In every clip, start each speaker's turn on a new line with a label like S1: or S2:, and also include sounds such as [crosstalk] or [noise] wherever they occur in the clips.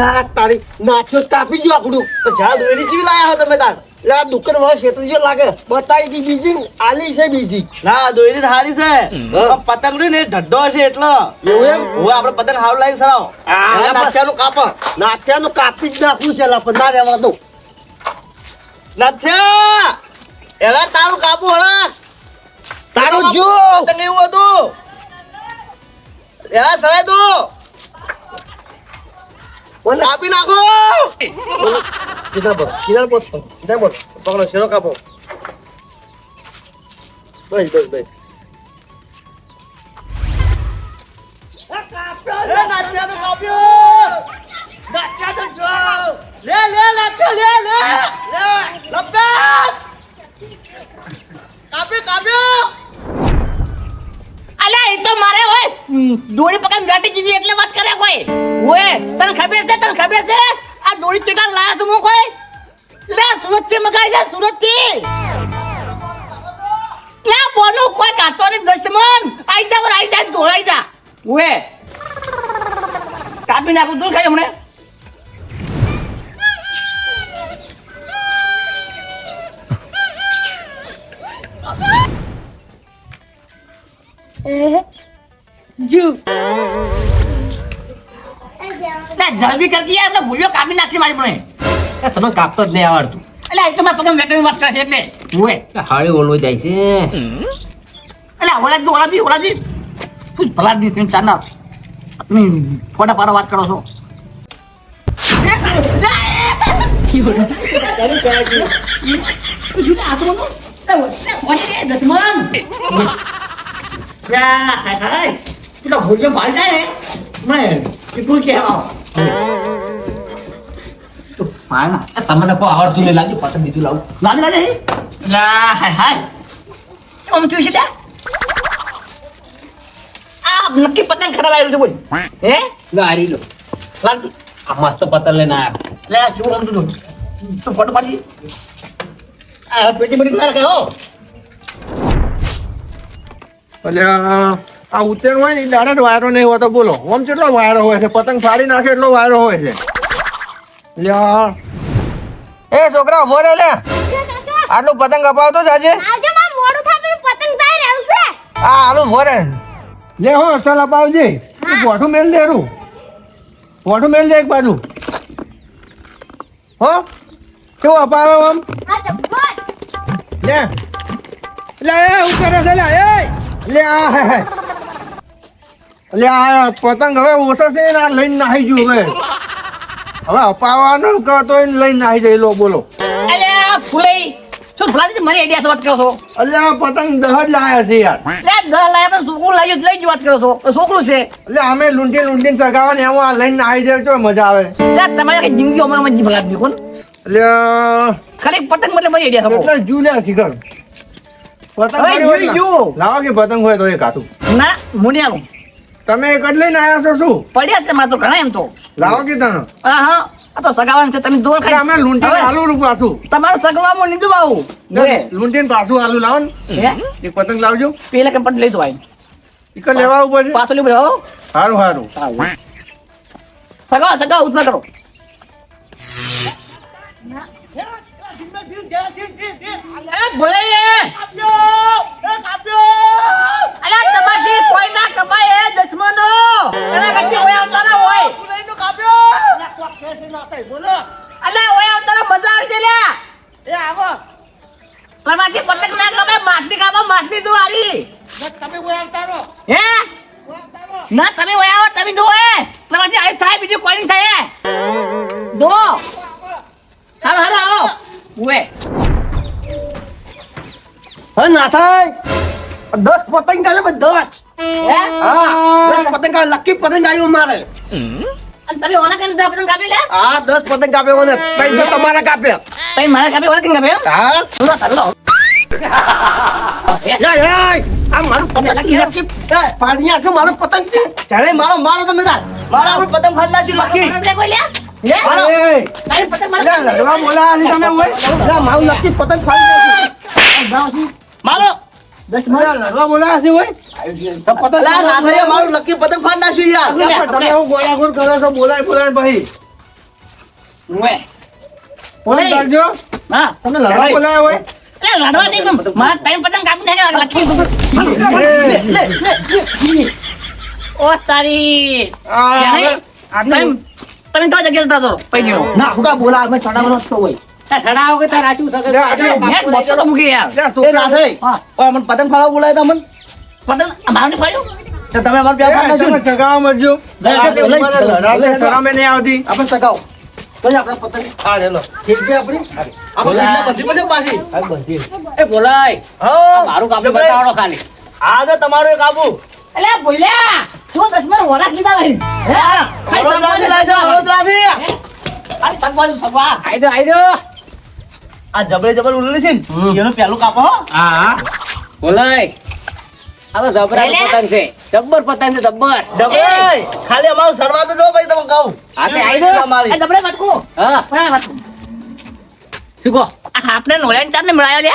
S1: અલે તારી નાખ્યો કાપી ગયો આપણું તો જા દોરી જેવી લાયા હો તમે તાર. એટલે આ દુકાન વાળો શેતર જેવો લાગે. બતાવી દી બીજી આલી છે બીજી.
S2: ના દોરી સારી છે. પતંગ ને ઢડ્ડો હશે એટલે.
S1: એવું એમ?
S2: હું આપણે પતંગ હાવ લાઈન સરાવો
S1: આ
S2: આ નાથિયાનું કાપ
S1: નાખ્યાનું કાપી જ નાખવું છે પણ ના રહેવા દઉં.
S2: નાથિયા! એલા તારું કાપુ હળા.
S1: તારું જો.
S2: એવું હતું. એલા સરાય દો.
S1: મને
S2: કાપી નાખો
S1: સીધા બોલ સીધા બોલ સીધા બોલ
S2: પકડો શેરો કાપો
S1: બસ બસ બસ
S2: એ નાથિયાનું
S3: દોડી પકડ ગાટી દીધી એટલે વાત કરે કોઈ? ઓએ તને ખબર છે, તને ખબર છે? આ દોડી કેટલા લાયા મો કોઈ? લે સુરતથી મગાઈ જા સુરતથી લે, બોલું, કોઈ કાચો ને દશમન. આઈ જા ઓર આઈ જા ધોળાઈ જા. ઓએ કાપી નાખું, તું ખાઈ હમણે. લે જલ્દી કરતી એટલે ભૂલ્યો કાપી નાખશે મારી પણ.
S4: તમે કાપતો જ નહીં આવડતું.
S3: એટલે એ તો મેં પગમ વેટર વાત કરશે છે એટલે. જુએ
S4: હાળે ઓલો જાય છે.
S3: એટલે ઓલાજી ઓલાજી ઓલાજી. શું ભલા દી ત્રણ ચાર તમે ફોટા પાડો વાત કરો છો. જુદા હાથમાં તો
S4: આ તમને કોઈ આવડતું નહીં લાગ્યું પાછળ બીજું લાવું.
S3: લાગે લાગે? લા, હાય, હાય. આમ જોઈ છે આ નક્કી પતંગ ખરાબ આવ્યું છે બોલ હે?
S4: ગારી લો.
S3: લાગ.
S4: આ મસ્ત પતંગ લઈને આવ્યા
S3: લે શું આમ તું તો ફોટો પાડી આ પેટી પેટી ના રાખે હો.
S1: અલ્યા. આ ઉત્તરાયણ હોય ને દાડા જ વાયરો નહીં હોતો બોલો. આમ કેટલો વાયરો હોય છે? પતંગ ફાડી નાખે એટલો વાયરો હોય છે. લ્યા. એ છોકરા ઊભો રે લે. આટલું પતંગ અપાવતો જ આજે? આ આલુ ઊભો રે લે હો ચાલ અપાવજે. પોઠું મેલ દે રૂ. પોઠું મેલ દે એક બાજુ. હો? કેવું અપાવે આમ લે. લે હું કરે છે લે. એ. લે આ હે હે. લે આ પતંગ હવે ઓછો છે ને આ લઈને નાહી ગયું હવે. હવે અપાવવાનો તો એને લઈને નાહી જાય લો બોલો.
S3: શું આઈડિયા વાત કરો છો.
S1: એટલે આ પતંગ દહ જ લાયા છે યાર.
S3: લે દસ લાયા પણ છોકરું લાવ્યું લઈ જ વાત કરો છો. છોકરું છે.
S1: એટલે અમે લૂંટી લૂંટીને ચગાવવાની એમાં આ લઈને નાહી જાય તો મજા આવે?
S3: તમારે જિંદગી અમારા મજી ભલા કોણ?
S1: એટલે
S3: ખાલી પતંગ એટલે મારી આઈડિયા
S1: એટલે જુ લે શિખર પતંગ હોય
S3: જોઈ
S1: લાવો કે પતંગ હોય તો એ કાતું
S3: ના મુનિયાનું
S1: તમે એક જ લઈને આવ્યા છો શું?
S3: પડ્યા છે માતો તો ઘણા એમ તો.
S1: લાવો કે તને
S3: હા હા. આ તો સગાવાન છે તમે દોર
S1: ખાઈ અમે લૂંટીને આલુ રૂપ પાછું
S3: તમારું સગવામાં લીધું બાબુ
S1: લૂંટીને પાછું આલુ લાવો ને. એક પતંગ લાવજો.
S3: પેલા કે પણ લઈ દો આઈ
S1: એક લેવા ઉપર છે.
S3: પાછો લીધો હો
S1: સારું સારું.
S3: સગા સગા ઉતના કરો. એ આપ્યો અલા તમારથી કોઈ ના કપાય એ દશમનો એના કરતી ઓય આવતા ના હોય અલા ઓય આવતા ના મજા આવશે લ્યા.
S2: એ આવો.
S3: તમારથી પતંગ ના કપાય માછલી આલી
S2: તમે કોઈ આવતા રહો
S3: હે? ના તમે ઓય આવો તમે દો એ તમારથી આઈ થાય બીજું કોઈ થાય. દો હાલો હાલો આવો ઉએ
S1: હા ના થાય. દસ પતંગ કાલે બધા દસ
S3: હે?
S1: દસ પતંગ લકી પતંગ આવ્યું મારે.
S3: તમે ઓના કઈ દસ પતંગ કાપી લે
S1: હા દસ પતંગ કાપ્યો મને કઈ તો તમારા કાપ્યા.
S3: તમે મારા કાપી ઓના કઈ કાપી
S1: હા.
S3: સુનો થલો
S1: યા યા આ મારું પતંગ લકી ફાડી નાખ્યો મારો પતંગ છે. જાણે મારો મારો તમે તાર. મારો આપણું પતંગ ફાડી નાખ્યું લકી.
S3: કોઈ લે.
S1: મારો.
S3: પતંગ
S1: લે, લડવા બોલા આની તમે હોય. મારું લકી પતંગ ફાડી નાખ્યું.
S3: મારો.
S1: લે, લડવા બોલા છે હોય. તો પતંગ
S2: લા, ના
S1: ફાડી
S2: થાય, મારું લકી પતંગ ફાડી નાખ્યું યાર.
S1: તમે હું ગોળાગોળ કરો છો બોલાય બોલાય ભાઈ. ફોન કરજો
S3: હા.
S1: તમે લડવા બોલાયા હોય?
S3: લડવા નહીં મારા ત્રણ પતંગ કાપી નાખ્યા લખી ઓ તારી. તમે તો જગ્યા જતા હતો પૈકી
S2: ના હું કા બોલા અમે ચડાવવાનો જ હોય.
S3: સડાવ કે તાર મેં બસો તો મૂકી યાર.
S2: એ
S1: છોકરા-
S2: ના થઈ
S3: હા.
S2: પણ મને પતંગ ફાળવા બોલાય તમને
S3: પતંગ મારું ફાડ્યું
S2: તો તમે અમારું પ્યાર
S1: એ,
S2: પાડતા
S1: તમે ચગાવવા મળજો.
S2: લે, લે, લે, લે,
S1: મને
S2: લે,
S1: લડાવતે
S2: લે, લે.
S1: શરમે નહીં આવતી.
S2: આપણે સગાઓ. તો આપણે પતંગ. હા લે લો. ઠીક છે આપણી? આપણે બધી બધી પાછી હા બધી.
S3: એ બોલાય.
S2: હા.
S3: મારું કાપી બતાવડો ખાલી.
S2: આ તો તમારો એક આબુ.
S3: એટલે બોલ્યા. તું દસમાં વરાક ભાઈ? હે? હા
S2: વડોદરાથી લાવ્યા છે, વડોદરાથી.
S3: અરે સગવાજ સગવા
S2: આઈ દો, આઈ દો. આ જબરે જબર ઉલેલી છે ને. એનું પેલું કાપો હો.
S1: હા.
S4: બોલાય. આ તો જબરા પતંગ છે. જબ્બર પતંગ છે જબ્બર.
S2: જબરે ખાલી અમારું સરવા તો જો ભાઈ તમે કહું.
S4: હા, તે આઈ દો.
S2: અમારી
S3: દબડે મતકુ
S4: હા.
S3: બરાબર મતકુ
S4: શું કહો?
S3: આ આપણે નોળ્યા ચાંદ ને મળાયો લે?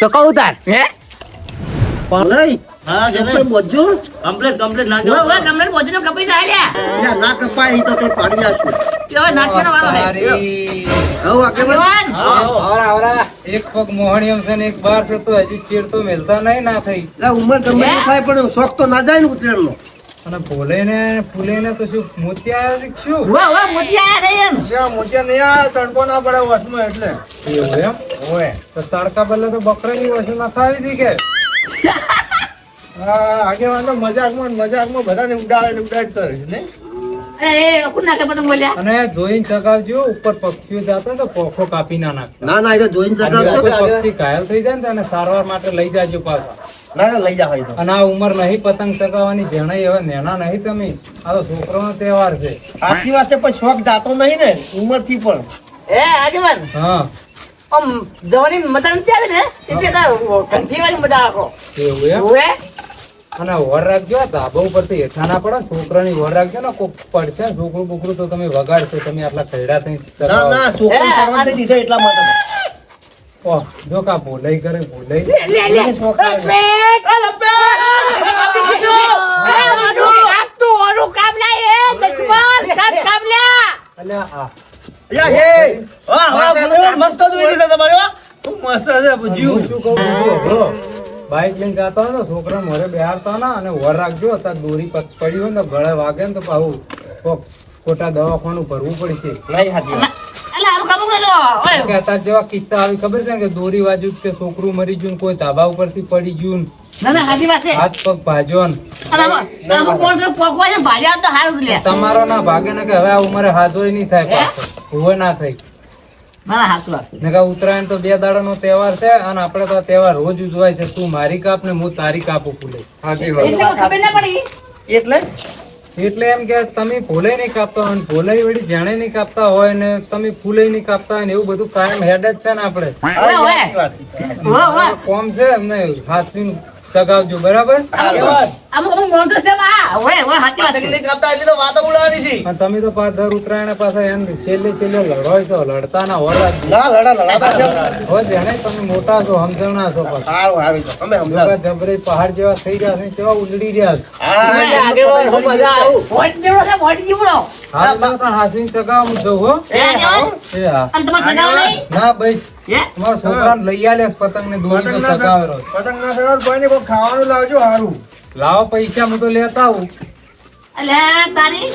S4: તો કહું તાર.
S3: હે?
S2: હા બોજો કમ્પ્લીટ કમ્પ્લીટ ના
S3: ઓય ઓય ગમે બોજીનો કપી જાય લે
S2: ના કપાય તો તે પાડી નાખશું
S3: હવે નાચવાનો વારો છે
S2: હવે
S3: આગેવાન.
S5: આવરા આવરા એક પગ મોહણીયમ છે ને એક બાર છે તો હજી ચીડ તો મેલતા નહીં ના થઈ.
S2: ઉંમર ગમે થાય પણ શોખ તો ના જાય ને ઉતરેણનો
S5: અને ભોલે ને ફૂલે ને તો શું મોતિયા આવ્યા છે શું?
S3: રે એમ.
S1: જ્યાં મોતિયા નહીં આવે, તડકો ના પડે વચમાં એટલે.
S5: એવું એમ?
S1: ઓય.
S5: તો તડકા બદલે તો બકરાની ની ના થાવી હતી કે? [laughs]
S1: આગેવાન તો મજાકમાં મજાકમાં બધાને ઉડાડે ને ઉડાડ કરે છે, નહીં?
S3: એ એ કોણ નાખે પતંગ
S5: અને જોઈને ચગાવજો ઉપર પક્ષીઓ જતા તો પોખો કાપી ના નાખતા.
S2: ના ના એ તો જોઈને
S5: અને જો કોઈ
S2: સગાવશો
S5: પક્ષી ઘાયલ થઈ જાય ને તો સારવાર માટે લઈ જાજો પાછા.
S2: ના ના લઈ જા
S5: અને આ ઉંમર નહીં પતંગ ચગાવવાની જણાઈ હવે નેના નહીં તમે. આ તો છોકરાનો તહેવાર છે.
S2: આખી વાત છે પણ શોખ જાતો નહીં ને ઉંમરથી પણ.
S3: એ આગેવાન.
S5: હા.
S3: આમ જવાની મજા નથી આવે ને? એટલે કંઠી વાળી મજા આખો.
S5: એવું અને વર રાખજો ધાબા ઉપરથી હેઠા ના પડે છોકરાની વર રાખજો ને કોક પડશે છોકરું બોકરું તો તમે વગાડશો તમે આટલા ખૈડા થઈ
S2: ના ના છોકરો દીધો એટલા માટે
S5: ઓહ, જો કા ભોલાઈ કરે ભોલાઈ
S3: લે લે
S2: મસ્ત દોરી તમારે
S1: મસ્ત છે
S5: શું કહું છું, હળો. બાઈક લઈને જતો હતો છોકરા મોરે બેહારતા ના અને વર રાખજો અત્યારે દોરી પડી હોય ને ગળે વાગે ને તો પાછું કોક ખોટા દવાખાનું ભરવું પડશે. અત્યારે જેવા કિસ્સા આવી ખબર છે ને કે દોરી વાજુ કે છોકરું મરી ગયું ને કોઈ ધાબા ઉપરથી પડી ગયું તમારો ના ભાગે ને કે હવે આ ઉંમરે હાજરી નહીં થાય હોય ના થઈ. ઉત્તરાયણ તો બે દાડાનો તહેવાર છે અને આપણે તો તહેવાર રોજ ઉજવાય છે. તું મારી કાપ ને હું તારી કાપું ફૂલે
S3: એટલે ખબર ના પડી.
S2: એટલે?
S5: એટલે એમ કે તમે ભોલે નહીં કાપતા હોય ભોલે વળી જાણે નહીં કાપતા હોય ને તમે ફૂલે નહીં કાપતા હોય ને એવું બધું કાયમ હેડ જ છે ને આપણે.
S3: ઓય
S5: કોમ છે એમને હાથવીને ચગાવજો બરાબર?
S2: આગેવાન,
S3: અમુક અમુક મોણસો છે બા ઓય ઓય હાચી વાત
S2: પતંગ
S3: છે.
S2: નહીં કાપતા એટલે તો વાતો ઉડાડવાની છે.
S5: અને તમે તો પાછા ઉત્તરાયણ પાછા એમ છેલ્લે છેલ્લે લડોય છો લડતા ના હોરા
S2: ના લડા લડાતા છે.
S5: હો જેને તમે મોટા છો સમજણા છો પાછા.
S2: સારું સારું છે. અમે સમજાવ.
S5: જોકા જબરે પહાડ જેવા થઈ ગયા છે કેવા ઉલડી રહ્યા છે.
S2: હા,
S3: ઓય,
S2: હા,
S3: આગેવાન,
S2: પતંગ
S3: મજા આવું. વોટ જેવડો છે વોટ જેવડો
S5: હા તો કાં હાસીને ચગાવવા હું જઉં હો.
S3: એ આગેવાન?
S5: એ હા.
S3: અને તમારે સગાવો નહીં?
S5: ના ભાઈ.
S3: હે?
S5: તમારા છોકરાને લઈ આલ્યા પતંગ ને દોરી
S1: પતંગ ના
S5: ચગાવેલો
S1: સગાવ- પતંગ ના સગાવ કોઈને ને ખાવાનું લાવજો હારું
S5: લાવો પૈસા હું તો લેતા આવું.
S3: અલે તારી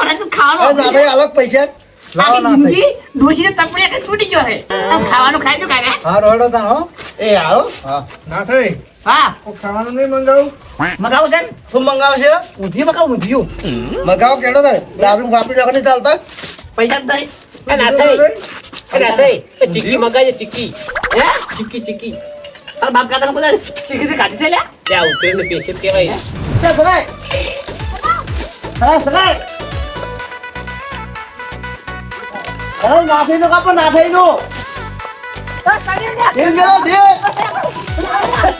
S3: ઓને તું ખાવાનું
S2: ના ભાઈ અલગ પૈસા.
S5: લાવો ના થઈ
S3: જિંદગી ડોશીને તપડીયા કે છૂટી ગયો છે. અને ખાવાનું ખાઈ જો કાલે.
S5: હા રોડો તાન હો.
S2: એ આવો.
S5: હા.
S1: ના થઈ
S3: હા.
S1: ઓ ખાવાનું નહીં મંગાવું.
S3: મંગાવું છે?
S2: શું મંગાવશે?
S3: ઊંધી મંગાવ ઊંધિયું.
S2: મગાવો કેડો તારે. દારૂ વાપરી નહીં ચાલતા?
S3: પૈસા
S4: તારી. ના થઈ ના થઈ ચીકી ચીક્કી ચીકી
S3: હે?
S4: ચીકી ચીક્કી.
S3: તારા બાપ કાકા બધા ચીકીથી કાઢી છે લ્યા
S4: ત્યાં ઉતરેલ ને પેશન્ટ કહેવાય
S2: ચાલ સગાઈ હા સગાઈ અરે નાથઈ નો કાપો નાથઈ નો દિલ ગયો દિલ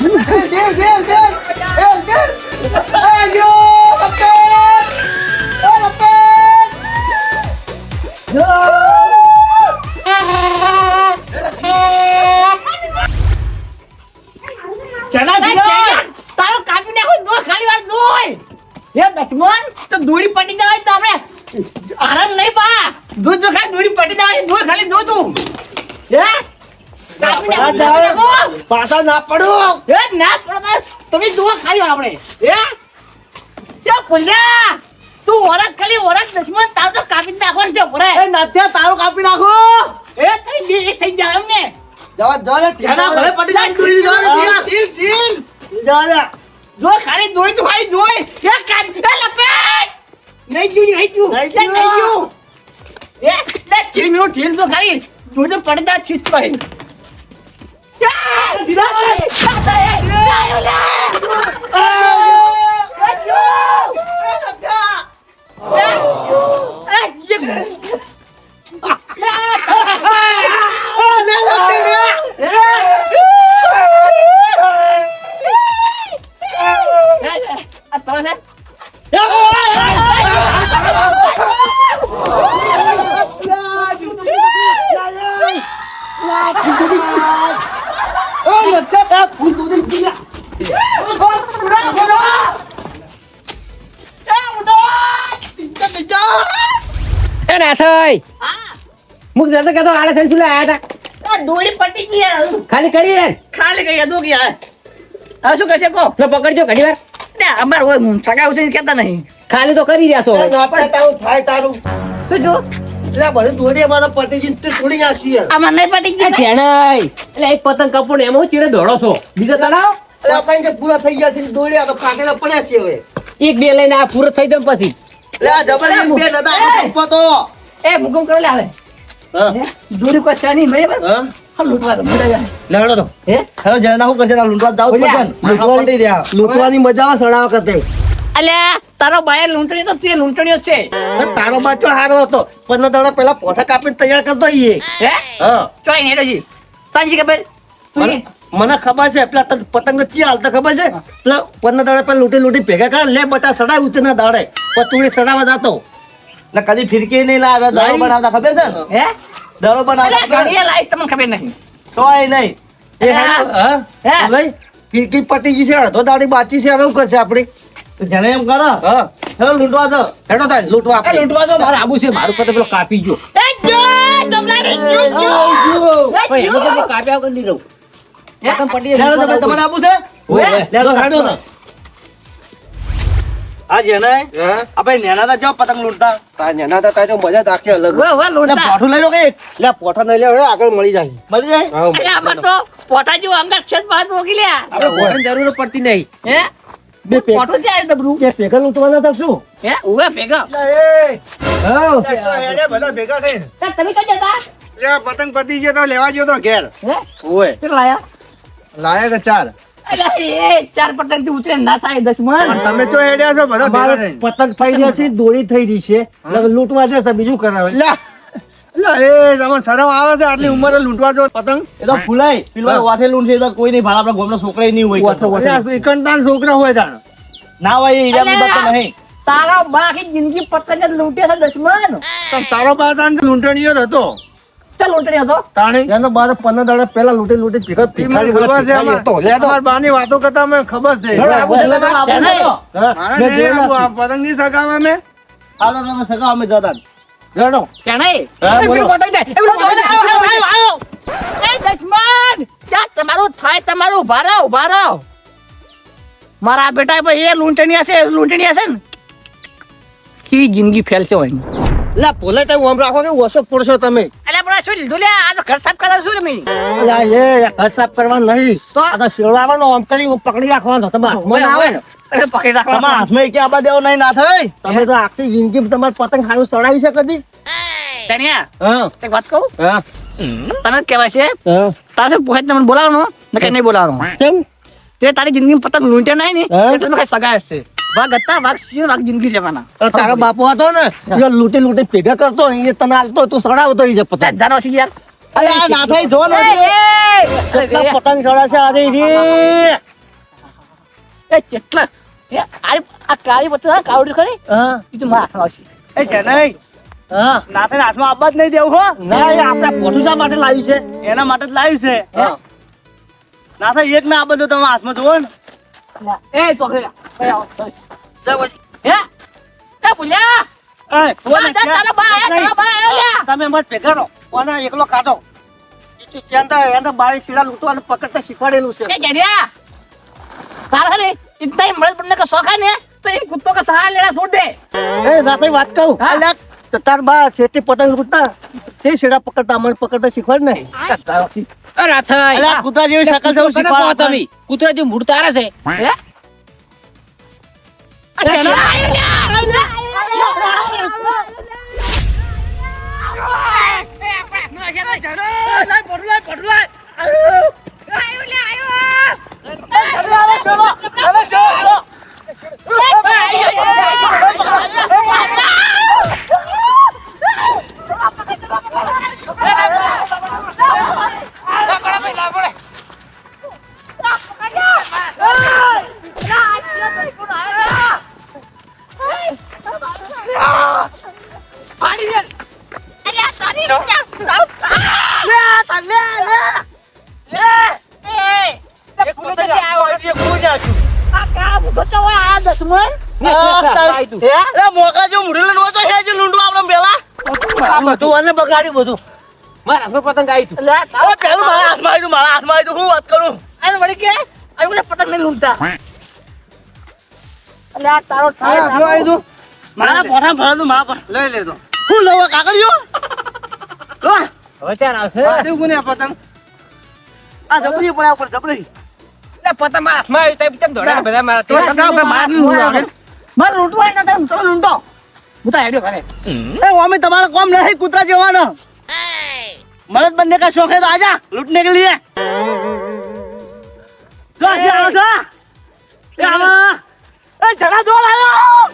S2: દિલ દિલ દિલ દિલ દિલ દિલ આયો લપેટ એ લપેટ
S3: ચણા તારો કાપી નાખો દો ખાલી વાર દોય એ દસમન તો દોડી પટી જવાય તો આપણે આરામ નહીં પા. દૂધ તો ખાલી દોડી પટી દેવાની દૂધ ખાલી દો તું. હે.
S2: પાછા ના પડો.
S3: એ ના પડો તમે દો ખાલી આપણે. હે? તે ભૂલ્યા તું વરસ ખાલી વરસ દસમન તાર તો કાપી નાખવાનું છે ઓરે
S2: એ નથી તારું કાપી નાખો.
S3: એ થઈ થઈ જાય એમને.
S2: જવા જવા દે
S3: જરા ભલે પટી જાય દોરી જવા દે ઢીલ ઢીલ
S2: જવા દે
S3: જો ખાલી દોઈ તું ખાલી દોઈ એ કાપ એ લપેટ નહીં જુ નહીં જુ
S2: નહીં
S3: એ નહીં
S2: જુ.
S3: જુ એ લે ઢીલ મીનો ઢીલ તો ખાલી તું તો પડદા છીસ ભાઈ
S4: એ ના થઈ મુક જતો કે તો આલે થઈને ચૂલે આયા હતા
S3: દોડી પટી ગઈ યાર.
S4: ખાલી કરી રે
S3: ખાલી કઈ દો ગયા હવે શું કરશે કો
S4: લો પકડજો ઘડી વાર
S3: ને અમાર હોય સગા ઉછીને કેતા નહીં.
S4: ખાલી તો કરી રહ્યા છો ના
S2: આપણે તારું થાય તારું.
S3: તો જો?
S2: એટલે બધું દોડી અમારા પતિજી તે થોડી નાખી યાર
S3: નહીં પટી
S4: એ
S3: ગઈ
S4: એટલે એક પતંગ કપૂર એમાં હું ચીડે દોડો છો? બીજો તણાવ
S2: એટલે આપણે જે પૂરા થઈ ગયા છે દોડ્યા તો કાકેલા પડ્યા છે હવે.
S4: એક બે લઈને આ પૂરો થઈ જાય પછી.
S2: એટલે આ જબરજસ્ત બે નતા તો.
S3: એ ભૂકંપ કરો લે આવે? દોરી કોઈ છે નહીં
S2: હા.
S3: હા લૂંટવા દો, મોઢે જાય.
S2: લેવડો તો.
S3: હે?
S2: હેલો જણા શું કરશે? લૂંટવા જાવ લૂંટવાની લૂંટવાની મજા આવે સડાવા કરતે.
S3: અલ્યા તારો બાય લૂંટણી તો તે લૂંટણીઓ છે.
S2: તારો બાચો હારો હતો. પંદર દાડા પહેલા પોઠા કાપીને તૈયાર કરતો ઈ
S3: હે? ચોઈ ને તાંજી ખબર?
S2: મને ખબર છે પેલા તને પતંગ ચી હાલતા ખબર છે? પેલા પંદર દાડા પેલા લૂંટી લૂંટી ભેગા કર લે બટા સડાય ઉતરના દાડે. પતુડી સડાવા જાતો. ને કદી ફિરકી નહીં લાવ્યા દાડો બનાવતા ખબર છે
S3: હે?
S2: દાડો
S3: અલ્યા
S2: બનાવતા
S3: ઘડીએ લાઈટ તમને ખબર નહીં.
S2: તોય નહીં. એ. હા?
S3: હે?
S2: લઈ ફિરકી પટી ગઈ છે તો દાડી બાચી છે હવે શું કરશે આપડી જણે એમ કરો હા. હેલો લૂંટવા દો. હેડો થાય લૂંટવા
S3: એ
S2: આપણે
S3: લૂંટવા દો
S4: મારે આબુ છે મારું પતે પેલો કાપી ગયો.
S3: એ જો તમારે જો જો. એ
S4: એનો તો કાપ્યા કરી નહીં રહું. પતંગ પટી
S2: હેડો તમે તમારે આબુ છે?
S4: ઓય.
S2: લેડો હેડો ને આ જેને આપણે નેના તા જો પતંગ લૂંટતા. તા નેના તા તા જો મજા જ અલગ.
S3: Way way લૂંટતા.
S2: પોઠું લઈ લો કે? લે પોઠા નહીં લે આગળ મળી જાય. મળી જાય? હા
S3: આમાં તો પોટા જેવો અંગત છે જ મોકલી લ્યા.
S4: આપણે ભોજન જરૂર પડતી નહીં.
S3: હે?
S2: બે પે
S3: છે આ દબરું.
S2: બે પેકર લૂંટવાના તા શું?
S3: હે ઉવે ભેગા.
S1: બધા ભેગા થઈને.
S3: તમે કઈ જતા?
S1: લે, પતંગ પતી ગયો તો લેવા ગયો તો ઘેર.
S3: હે?
S2: ઓય.
S3: કેટલા લાયા?
S1: લાયા કે ચાર?
S3: ચાર પતંગથી ઉતરે ના થાય દસ
S1: તમે તો હેડ્યા છો બધા ભેગા
S2: અમારે
S1: થઈને.
S2: પતંગ થઈ ગયો છે દોરી થઈ રહી છે. એટલે લૂંટવા જશે બીજું કરાવે.
S1: લે લે, એ તમને શરમ આવે છે આટલી ઉંમરે લૂંટવા જો પતંગ?
S2: એ તો ફૂલાય. પેલું વાઠે લૂંટ છે કોઈ નહીં ભાડા આપણા ગામના છોકરા નહીં હોય.
S1: એકંટાણ છોકરા હોય તાણ
S2: ના હોય એ ઈરાની નહીં.
S3: તારા બાકી જિંદગી પતંગ જ લૂંટે છે
S1: દશમન તારો બા તાણ લૂંટણીયો જ હતો.
S3: ચાલ લૂંટણી હતો?
S1: તાણી?
S2: એનો બાર પંદર દાડા પહેલા લૂંટી લૂંટી ભેગા ભીખારી
S1: બોલવા છે. અમાર- તમારા બાની વાતો કરતા અમે ખબર છે. પતંગની સગાવા અમે
S2: હાલો તમે સગા અમે જતા જણો.
S3: પેલું પેલું ક્યાં તમારું થાય તમારું ઊભા રહો ઊભા રહો. મારા બેટા ભાઈ એ લૂંટણી હશે લૂંટણી હશે ને. કી જિંદગી ફેલશે હોય
S2: લા ભોલે તમે ઓમ રાખો કે ઓછો પડશો તમે.
S3: શું લીધું. લે આ તો ઘર સાફ કરવા શું તમે.
S2: અલા એ ઘર સાફ કરવા નહીં.
S3: તો?
S2: આ તો શેરવાનો આમ કરી પકડી રાખવાનો. તમારે મને આવે ને?
S3: એટલે પકડી
S2: તમારા હાથમાં કે આબા દેવો નહીં ના થાય? તમે તો આખી જિંદગી તમારે પતંગ ખાનું ચડાવી છે કદી?
S3: તનિયા એક વાત કહું? તને જ કહેવાય છે. તારે પૂછે તમને બોલાવવાનો ને કે નહીં બોલાવવાનો.
S2: કેમ?
S3: તે તારી જિંદગી પતંગ લૂંટે નહીં ને? એટલે કઈ સગાય છે વાઘ હતા વાઘ સિંહ વાઘ જિંદગી જવાના
S2: આ તારો બાપો હતો ને એ લૂંટી લૂંટી ભેગા કરતો એ તને હાલતો તું સડાવતો એ જે પતંગ.
S3: જાનો છે યાર
S2: અરે આ નાથાઈ જો ને. પતંગ સડા છે આજે રે
S3: એ કેટલા? એ કાળી આ કાળી પતંગ કાવડી ખરી?
S2: હા.
S3: એ તો મારા હાથમાં આવશે
S2: એ છે નહીં નાથે હાથમાં આબા જ નહીં દેવું હો. ના એ આપણે પોતુસા માટે લાવી છે? એના માટે જ લાવી છે. નાથા એક ના આબા જો તમે હાથમાં જુઓ ને.
S3: 哎，左队长，哎呀，来我，哎，
S2: 来不
S4: 了。哎，我那
S2: 咱
S4: 打了牌，打
S2: 了牌呀！咱们没别个了，我那一个老
S6: 干着。就现在，现在把其他路段
S2: ，પકડતા શીખવાડેલું છે.
S4: એ જડિયા, તારા ને ઇતના મળે પણ કે શોખ ને તો એ કૂદતો કે સહાય લેડા છોડ દે.
S2: એ રાતે વાત કહું. અલ્યા તાર બા છેટી પતંગ રૂટતા તે શેડા પકડતા મને પકડતા શીખવાડ નહીં.
S3: અરે
S2: અલ્યા, કૂતરા જેવી શકલ જેવું
S3: શીખવાડો કહો
S2: શીખવાડ
S3: તમે કૂતરા જેવું મૂળ તારે છે
S2: મોકા તો આ બગાડ્યું બધું
S3: મારા હાથમાં આવી તું
S2: હું વાત કરું
S4: પતંગ નહીં લૂંટતા અલે આ તારો
S1: આવી તું.
S2: મારા પોઠા ભરેલું મારા પર
S1: લઈ લે તો
S2: હું લઉં
S1: પતંગ
S2: આ જબરી જબરી
S3: પતંગ મારા હાથમાં આવી તઈ કેમ દોડા બધા મારા
S4: તો તમે મારા લૂંટો માર લૂંટવા ન તમે તો લૂંટો. હું તો હેડ્યો
S2: કરે એ ઓમે તમારો કોમ નહીં કૂતરા જવાનો. મરદ બનને કા શોખ હે તો આજા લૂટને કે લીએ. તો આજા આવો એ આવો એ જરા દોડ આયો